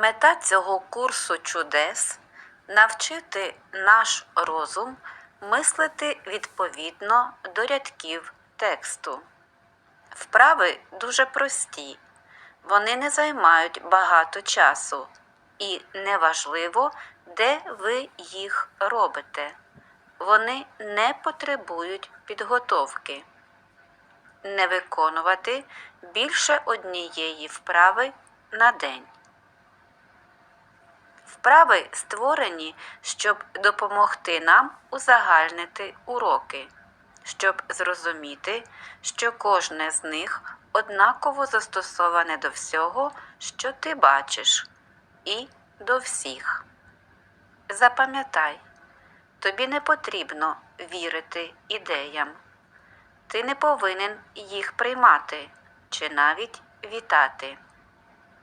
Мета цього курсу чудес навчити наш розум мислити відповідно до рядків тексту. Вправи дуже прості, вони не займають багато часу, і неважливо, де ви їх робите. Вони не потребують підготовки. Не виконувати більше однієї вправи на день. Вправи створені, щоб допомогти нам узагальнити уроки, щоб зрозуміти, що кожне з них однаково застосоване до всього, що ти бачиш, і до всіх. Запам'ятай, тобі не потрібно вірити ідеям. Ти не повинен їх приймати чи навіть вітати.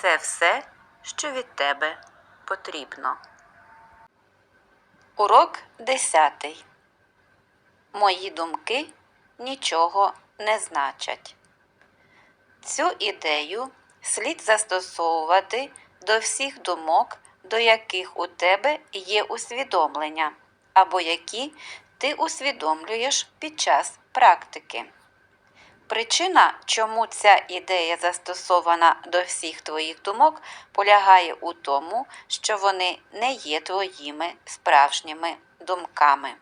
Це все, що від тебе потрібно. Урок 10. Мої думки нічого не значать. Цю ідею слід застосовувати до всіх думок, до яких у тебе є усвідомлення, або які ти усвідомлюєш під час практики. Причина, чому ця ідея застосована до всіх твоїх думок, полягає у тому, що вони не є твоїми справжніми думками.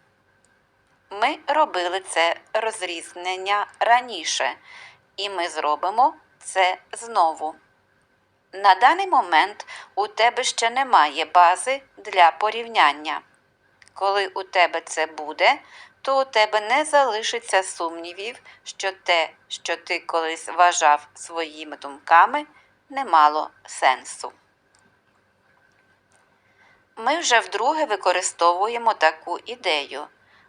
Ми робили це розрізнення раніше, і ми зробимо це знову. На даний момент у тебе ще немає бази для порівняння. Коли у тебе це буде, то у тебе не залишиться сумнівів, що те, що ти колись вважав своїми думками, не мало сенсу. Ми вже вдруге використовуємо таку ідею,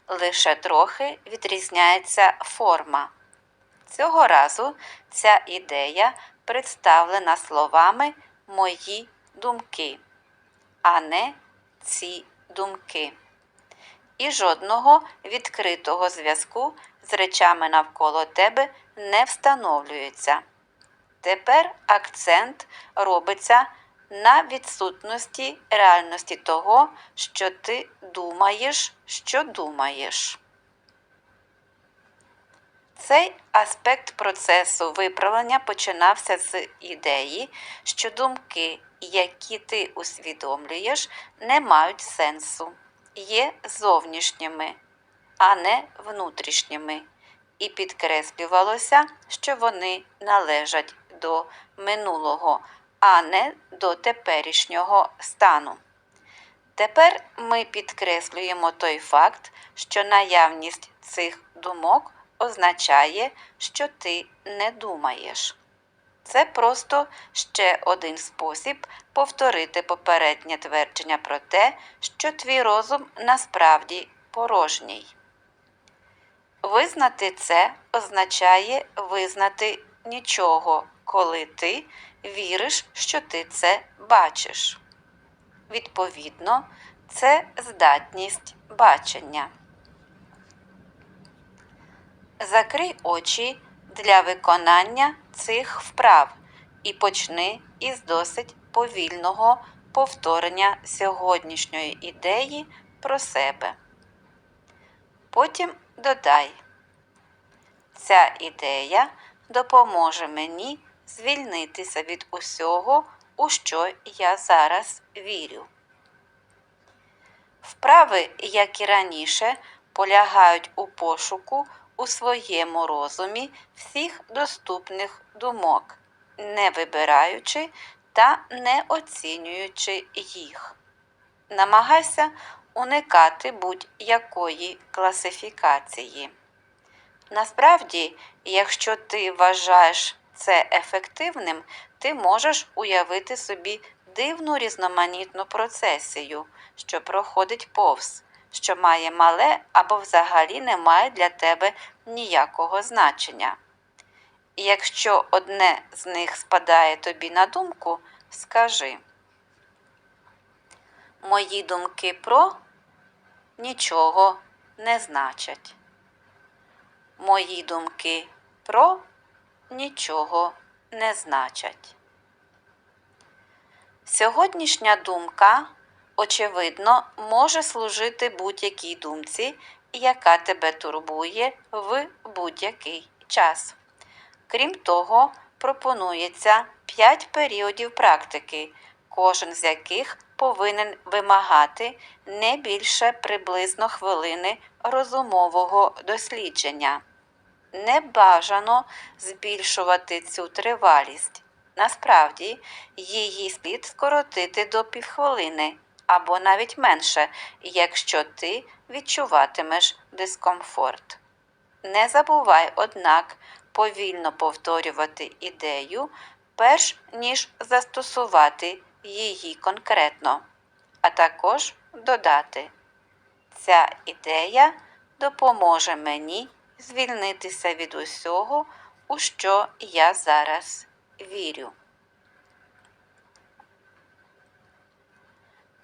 лише трохи відрізняється форма. Цього разу ця ідея представлена словами мої думки, а не ці думки і жодного відкритого зв'язку з речами навколо тебе не встановлюється. Тепер акцент робиться на відсутності реальності того, що ти думаєш, що думаєш. Цей аспект процесу виправлення починався з ідеї, що думки, які ти усвідомлюєш, не мають сенсу є зовнішніми, а не внутрішніми, і підкреслювалося, що вони належать до минулого, а не до теперішнього стану. Тепер ми підкреслюємо той факт, що наявність цих думок означає, що ти не думаєш. Це просто ще один спосіб повторити попереднє твердження про те, що твій розум насправді порожній. Визнати це означає визнати нічого, коли ти віриш, що ти це бачиш. Відповідно, це здатність бачення. Закрий очі для виконання цих вправ і почни із досить повільного повторення сьогоднішньої ідеї про себе. Потім додай, ця ідея допоможе мені звільнитися від усього, у що я зараз вірю. Вправи, як і раніше, полягають у пошуку у своєму розумі всіх доступних думок, не вибираючи та не оцінюючи їх. Намагайся уникати будь-якої класифікації. Насправді, якщо ти вважаєш це ефективним, ти можеш уявити собі дивну різноманітну процесію, що проходить повз, що має мале або взагалі не має для тебе ніякого значення. І якщо одне з них спадає тобі на думку, скажи. Мої думки про нічого не значать. Мої думки про нічого не значать. Сьогоднішня думка, очевидно, може служити будь-якій думці, яка тебе турбує в будь-який час. Крім того, пропонується 5 періодів практики, кожен з яких повинен вимагати не більше приблизно хвилини розумового дослідження. Не бажано збільшувати цю тривалість. Насправді, її слід скоротити до півхвилини або навіть менше, якщо ти відчуватимеш дискомфорт. Не забувай, однак, повільно повторювати ідею, перш ніж застосувати її конкретно, а також додати. Ця ідея допоможе мені звільнитися від усього, у що я зараз вірю.